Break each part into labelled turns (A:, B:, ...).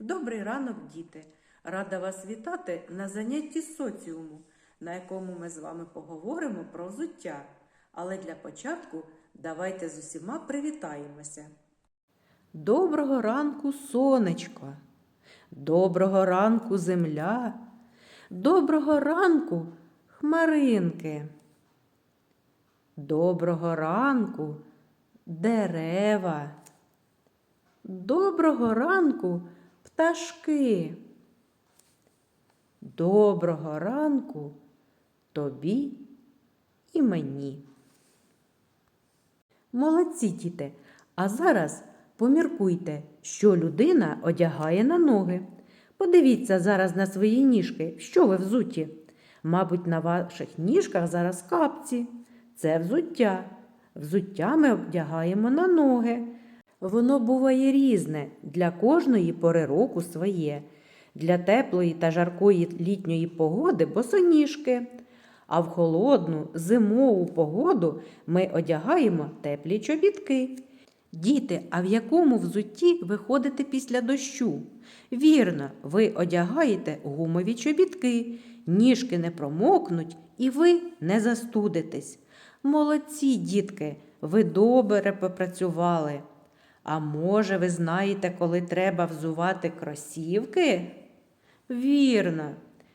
A: Добрий ранок, діти! Рада вас вітати на занятті соціуму, на якому ми з вами поговоримо про взуття. Але для початку давайте з усіма привітаємося. Доброго ранку, сонечко! Доброго ранку, земля! Доброго ранку, хмаринки! Доброго ранку, дерева! Доброго ранку, пташки. Доброго ранку тобі і мені. Молодці діти. А зараз поміркуйте, що людина одягає на ноги. Подивіться зараз на свої ніжки, що ви взуті. Мабуть, на ваших ніжках зараз капці. Це взуття. Взуття ми одягаємо на ноги. Воно буває різне, для кожної пори року своє. Для теплої та жаркої літньої погоди босоніжки. А в холодну зимову погоду ми одягаємо теплі чобітки. Діти, а в якому взутті ви ходите після дощу? Вірно, ви одягаєте гумові чобітки, ніжки не промокнуть і ви не застудитесь. Молодці, дітки, ви добре попрацювали. А може, ви знаєте, коли треба взувати кросівки? Вірно,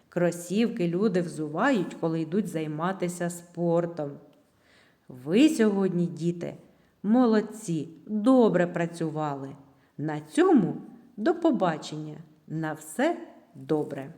A: кросівки люди взувають, коли йдуть займатися спортом. Ви сьогодні, діти, молодці, добре працювали. На цьому до побачення. На все добре.